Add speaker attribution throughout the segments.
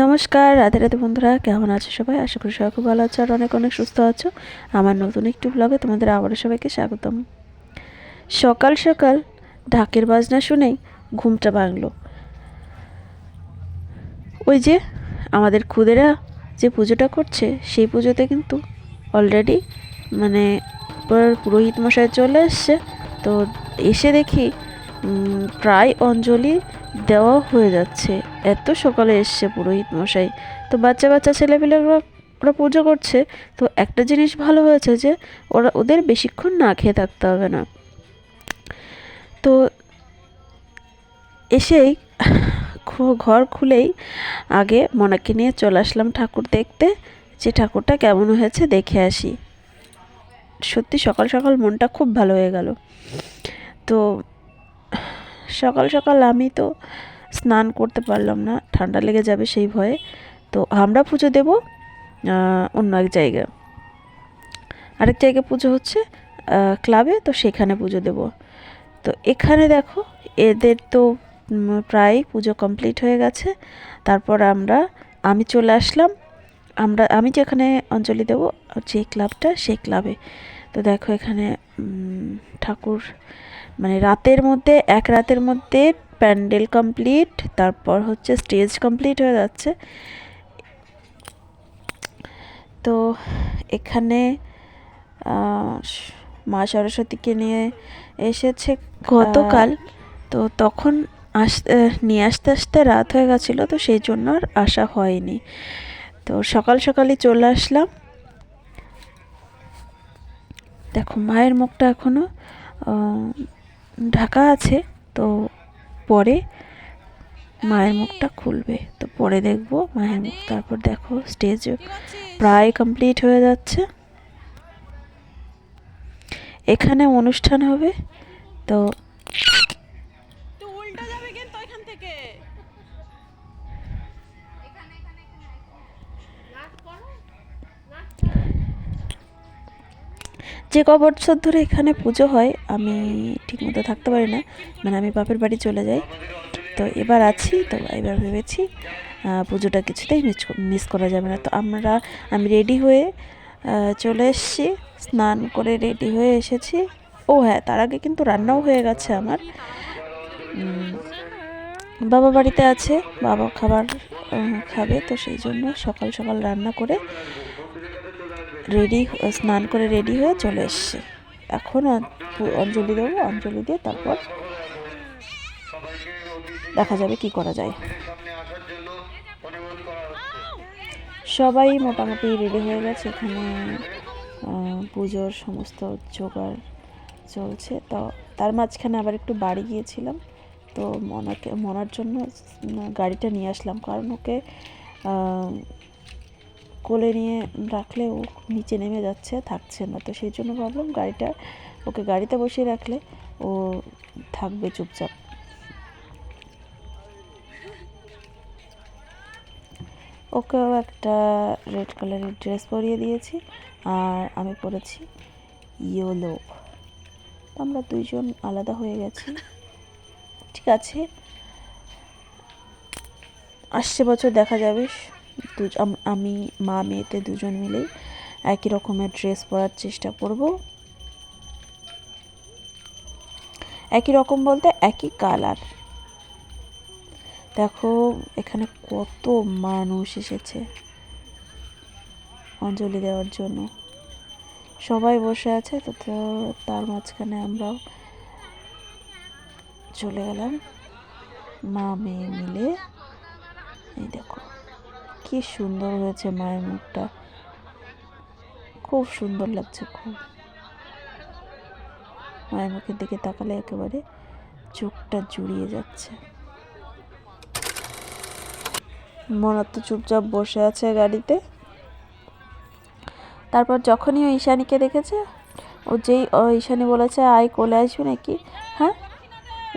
Speaker 1: নমস্কার, রাধে রাধে বন্ধুরা, কেমন আছো সবাই? আশা করি সবাই খুব ভালো আছো আর অনেক অনেক সুস্থ আছো। আমার নতুন একটু ব্লগে তোমাদের আবারও সবাইকে স্বাগতম। সকাল সকাল ঢাকের বাজনা শুনেই ঘুমটা ভাঙলো। ওই যে আমাদের খুদেরা যে পুজোটা করছে, সেই পুজোতে কিন্তু অলরেডি মানে পুরোহিত মশাই চলে এসছে। তো এসে দেখি প্রায় অঞ্জলি দেওয়া হয়ে যাচ্ছে। এত সকালে এসছে পুরোহিত মশাই। তো বাচ্চা বাচ্চা ছেলেপেলেরা, ওরা পুজো করছে। তো একটা জিনিস ভালো হয়েছে যে, ওরা, ওদের বেশিক্ষণ না খেয়ে থাকতে হবে না। তো এসেই ঘর খুলেই আগে মনাকে নিয়ে চলে আসলাম ঠাকুর দেখতে, যে ঠাকুরটা কেমন হয়েছে দেখে আসি। সত্যি সকাল সকাল মনটা খুব ভালো হয়ে গেল। তো সকাল সকাল আমি তো স্নান করতে পারলাম না, ঠান্ডা লেগে যাবে সেই ভয়ে। তো আমরা পুজো দেব অন্য এক জায়গায়। আরেক জায়গায় পুজো হচ্ছে ক্লাবে, তো সেখানে পুজো দেব। তো এখানে দেখো, এদের তো প্রায় পুজো কমপ্লিট হয়ে গেছে। তারপর আমরা, আমি চলে আসলাম। আমরা, আমি যেখানে অঞ্জলি দেবো, যে ক্লাবটা, সেই ক্লাবে। তো দেখো এখানে ঠাকুর মানে রাতের মধ্যে এক রাতের মধ্যে প্যান্ডেল কমপ্লিট তারপর হচ্ছে স্টেজ কমপ্লিট হয়ে যাচ্ছে। তো এখানে মা সরস্বতীকে নিয়ে এসেছে গতকাল। তো তখন আসতে নিয়ে আসতে আসতে রাত হয়ে গেছিল তো সেই জন্য আর আসা হয়নি। তো সকাল সকালই চলে আসলাম। দেখো মায়ের মুখটা এখনও আহ, ঢাকা আছে, তো পরে মায়ের মুখটা খুলবে। তো পরে দেখব মায়ের মুখ, তারপর দেখো স্টেজ প্রায় কমপ্লিট হয়ে যাচ্ছে। এখানে অনুষ্ঠান হবে, তো যে ক বছর ধরে এখানে পুজো হয়, আমি ঠিকমতো থাকতে পারি না। মানে আমি বাপের বাড়ি চলে যাই। তো এবার আছি, তো এবার ভেবেছি পুজোটা কিছুতেই মিস মিস করা যাবে না। তো আমরা, আমি রেডি হয়ে চলে এসেছি, স্নান করে রেডি হয়ে এসেছি। ও হ্যাঁ তার আগে কিন্তু রান্নাও হয়ে গেছে আমার। বাবা বাড়িতে আছে বাবা খাবার খাবে, তো সেই জন্য সকাল সকাল রান্না করে রেডি স্নান করে রেডি হয়ে চলে এসছে। এখন অঞ্জলি দেবো, অঞ্জলি দিয়ে তারপর দেখা যাবে কি করা যায়। সবাই মোটামুটি রেডি হয়ে গেছে, এখানে পুজোর সমস্ত জোগাড় চলছে। তো তার মাঝখানে আবার একটু বাড়ি গিয়েছিলাম, তো মনাকে, মনার জন্য গাড়িটা নিয়ে আসলাম। কারণ ওকে কোলে নিয়ে রাখলে ও নিচে নেমে যাচ্ছে, থাকছে না। তো সেই জন্য ভাবলাম গাড়িটা, ওকে গাড়িতে বসিয়ে রাখলে ও থাকবে চুপচাপ। ওকেও একটা রেড কালারের ড্রেস পরিয়ে দিয়েছি আর আমি পরেছি ইয়েলো। আমরা দুইজন আলাদা হয়ে গেছি। ঠিক আছে। আসছে বছর, দেখা যাবে। আম- মা মেয়েতে দুজন মিলেই একই রকমের ড্রেস পরার চেষ্টা করব। একই রকম বলতে একই কালার দেখো, এখানে কত মানুষ এসেছে অঞ্জলি দেওয়ার জন্য। সবাই বসে আছে তো- তার মাঝখানে আমরাও চলে গেলাম। মা, মেয়ে মিলে, এই দেখো। কি সুন্দর হয়েছে মায়ের মুখটা। খুব সুন্দর লাগছে, খুব। মায়ের মুখের দিকে তাকালে একেবারে চোখটা জুড়িয়ে যাচ্ছে। মনার তো চুপচাপ বসে আছে গাড়িতে। তারপর যখনই ও ঈশানীকে দেখেছে, ও যেই ঈশানী বলেছে, আয় কোলে আসবি নাকি? হ্যাঁ?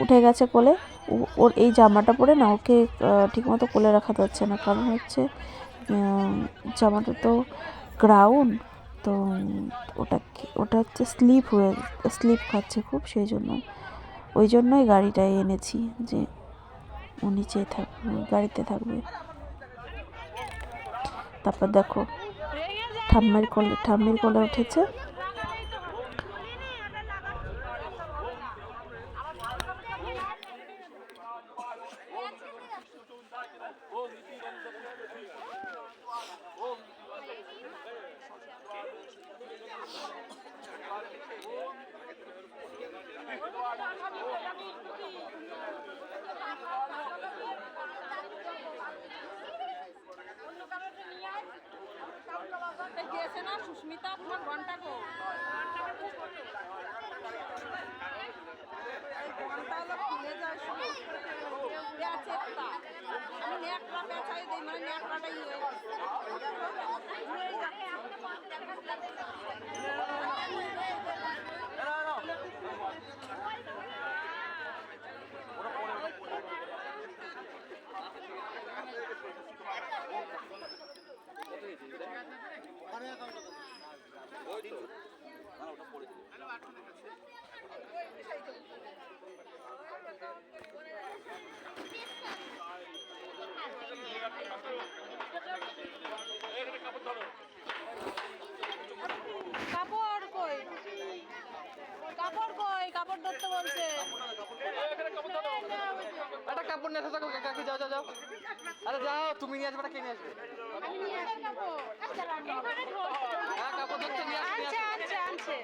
Speaker 1: উঠে গেছে কোলে। ওর এই জামাটা পরে না ওকে ঠিকমতো কোলে রাখা যাচ্ছে না। কারণ হচ্ছে জামাটা তো গ্রাউন তো ওটা ওটা হচ্ছে স্লিপ হয়ে স্লিপ খাচ্ছে খুব সেই জন্য। ওই জন্যই গাড়িটায় এনেছি যে ও নিচে থাকবে, গাড়িতে থাকবে। তারপর দেখো, ঠাম্মার কোলে, ঠাম্মির কোলে উঠেছে
Speaker 2: এই গেছে না সুস্মিতা তোমার ঘণ্টা কো ঘণ্টা হলো খুলে যায় শুধু প্যাচেরটা আমি ন্যাকড়া পেঁচাই দিই মানে ন্যাকড়াটা ইয়ে কাপড় কই? কাপড় কই? কাপড় ধরতে বলছে।
Speaker 3: একটা কাপড় নিয়ে আসো কাকু যাও যাও যাও। আরে যাও তুমি নিয়ে আসবে কে নিয়ে আসবে? হ্যাঁ কাপড় ধরছে নিয়ে আসবে
Speaker 2: আনছে
Speaker 3: আসবে।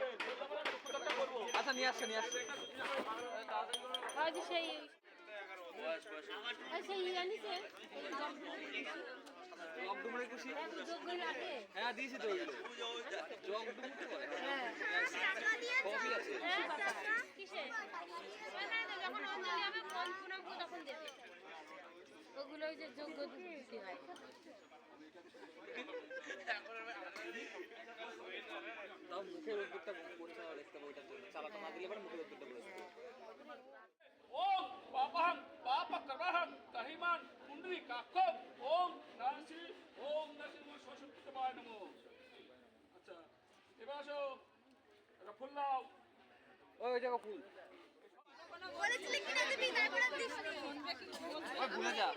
Speaker 3: আচ্ছা নিয়ে আসছে নিয়ে আসছে।
Speaker 4: ওই যে সেই ওই সেই
Speaker 3: খুশি হ্যাঁ দিয়েছি তো। জগ বলে কফি আছে
Speaker 4: হ্যাঁ বাবা কিসে ওই না, না, যখন অঞ্জলি হবে ফোন পুনাবো তখন দেবে ওগুলো ওই যে যোগ্য দিতে হয়
Speaker 3: তাও মুখের উদ্যোগটা পড়ছে না দেখতে সালাত না দিলে পরে মুখে উদ্বুদ্ধ ওম
Speaker 5: পাপহং পাপ করবহং কহিমান কুণ্ডলি কাক্ষ ওম নাসি ওম নাসি মো সশক্তি আচ্ছা এবার আসো একটা ফুল
Speaker 3: ওই জায়গা ফুল ভুলে যা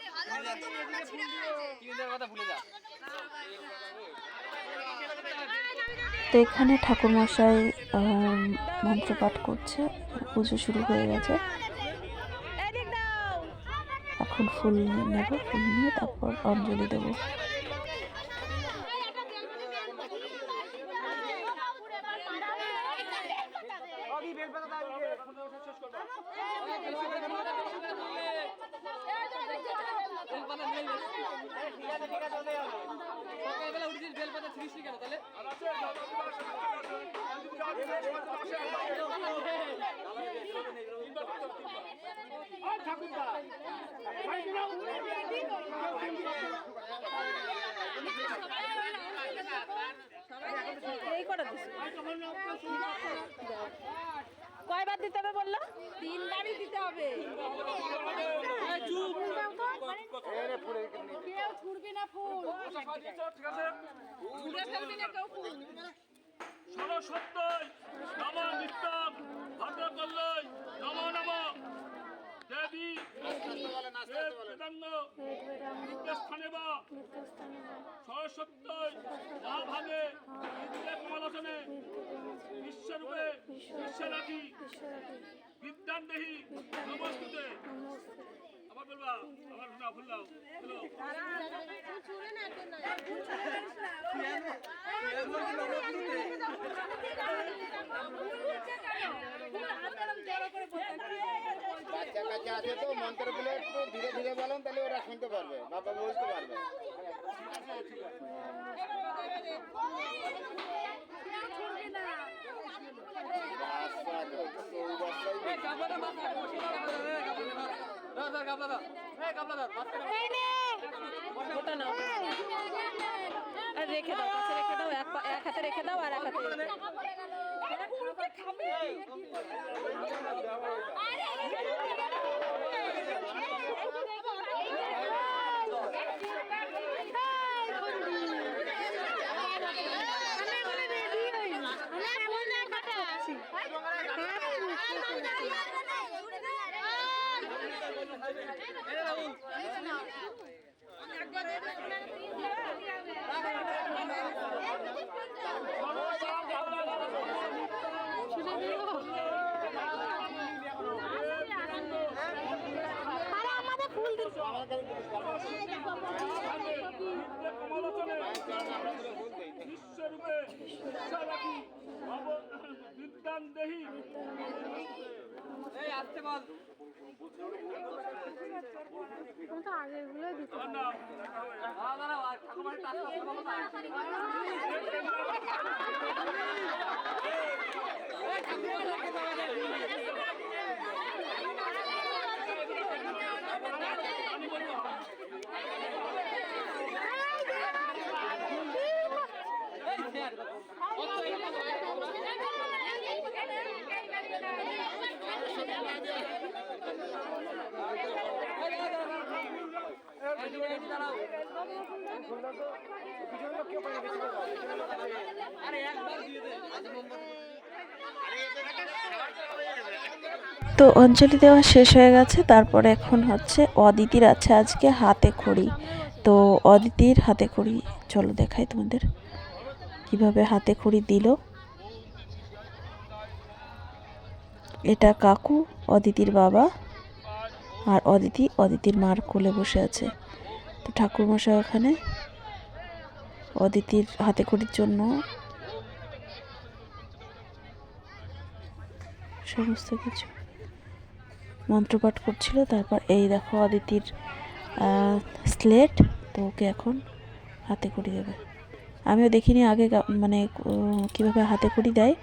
Speaker 3: কথা ভুলে যা
Speaker 1: তো এখানে ঠাকুরমশাই মন্ত্রপাঠ করছে পুজো শুরু হয়ে গেছে। এখন ফুল নেব ফুল নিয়ে তারপর অঞ্জলি দেবো
Speaker 3: নিয়ে আসবে সকালবেলা উঠেছিস বেলপাতা ছিঁড়িস নি কেন তাহলে
Speaker 2: এই করে দিছি কয়বার দিতে হবে বলল? তিনবারই দিতে হবে। কেউ ছুড়বি না ফুল। ফেলবি না কেউ ফুল।
Speaker 5: সরস্বত্যই নম নিত্যম ভদ্রকল্লই নম নম দেবী বেদাঙ্গ নিত্যস্থানে বা সরস্বত্যই বিদ্যে কমলাসনে বিশ্বরূপে বিশ্বরাখি বিদ্যান দেহি নমস্তুতে। আবার বলবা
Speaker 6: বাচ্চা কাচ্চা আছে তো মন্ত্রগুলো একটু ধীরে ধীরে বলেন তাহলে ওরা শুনতে পারবে বাবা বুঝতে পারবে বাচ্চা
Speaker 2: ওটা নাও। আর রেখে দাও কাছে রেখে দাও এক এক হাতে রেখে দাও আর এক হাতে বিশ্বরূপে বিদ্যান দেহি
Speaker 3: এই আসতে বল।
Speaker 1: তো আগে এগুলো অঞ্জলি দেওয়া শেষ হয়ে গেছে, তারপরে এখন হচ্ছে অদিতির আছে আজকে হাতে খড়ি। তো অদিতির হাতে খড়ি, চলো দেখাই তোমাদের কীভাবে হাতে খড়ি দিল। এটা কাকু, অদিতির বাবা আর অদিতি অদিতির মার কোলে বসে আছে। তো ঠাকুরমশাই ওখানে অদিতির হাতে খড়ির জন্য। সমস্ত কিছু। মন্ত্রপাঠ করছিল, তারপর এই দেখো অদিতির স্লেট তো ওকে এখন হাতে করি দেবে। আমিও দেখিনি আগে মানে কীভাবে হাতে করি দেয়।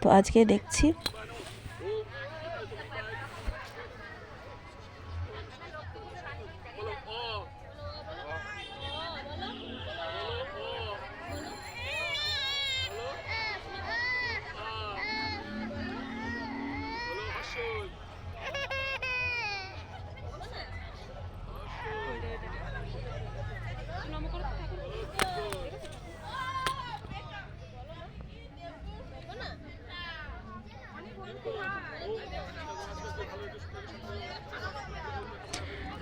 Speaker 1: তো আজকে দেখছি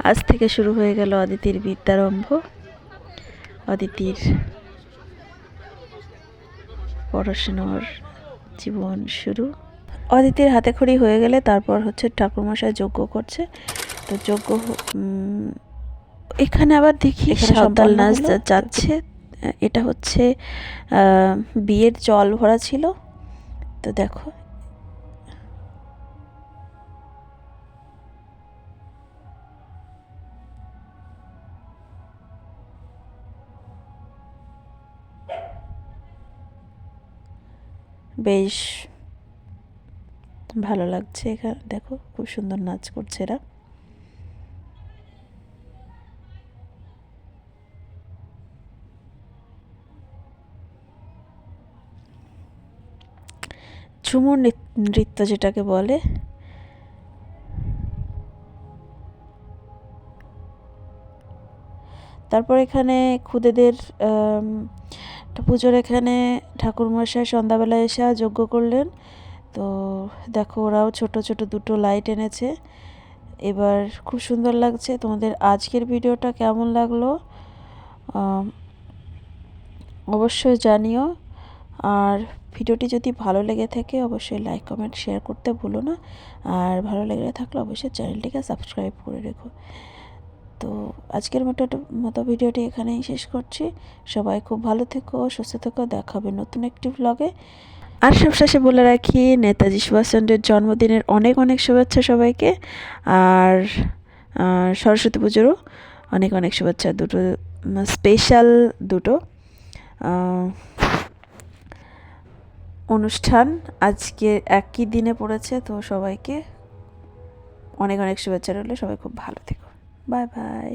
Speaker 1: আজ থেকে শুরু হয়ে গেল অদিতির বিদ্যারম্ভ। অদিতির পড়াশোনার জীবন শুরু। অদিতির হাতে খড়ি হয়ে গেলে তারপর হচ্ছে ঠাকুরমশাই যজ্ঞ করছে। তো যজ্ঞ এখানে আবার দেখি সাঁওতাল নাচ যাচ্ছে। এটা হচ্ছে বিয়ের জল ভরা ছিল। তো দেখো বেশ ভালো লাগছে এখানে। দেখো, খুব সুন্দর নাচ করছে এরা। ঝুমুর নৃত- নৃত্য যেটাকে বলে। তারপর এখানে খুদেদের একটা পুজোর এখানে ঠাকুরমশাই সন্ধ্যাবেলা এসে যজ্ঞ করলেন। তো দেখো ওরাও ছোট ছোট দুটো লাইট এনেছে। এবার খুব সুন্দর লাগছে। তোমাদের আজকের ভিডিওটা কেমন লাগল অবশ্যই জানিও। আর ভিডিওটি যদি ভালো লেগে থাকে, অবশ্যই লাইক, কমেন্ট, শেয়ার করতে ভুলো না। আর ভালো লেগে থাকলে অবশ্যই চ্যানেলটিকে সাবস্ক্রাইব করে রেখো। তো আজকের মতো মতো ভিডিওটি এখানেই শেষ করছি। সবাই খুব ভালো থেকো, সুস্থ থেকো, দেখা হবে নতুন একটি ব্লগে আর সবশেষে বলে রাখি, নেতাজি সুভাষচন্দ্রের জন্মদিনের অনেক অনেক শুভেচ্ছা সবাইকে। আর সরস্বতী পুজোরও অনেক অনেক শুভেচ্ছা, দুটো স্পেশাল দুটো অনুষ্ঠান আজকে একই দিনে পড়েছে, তো সবাইকে অনেক অনেক শুভেচ্ছা রইল, সবাই খুব ভালো থেকো। Bye bye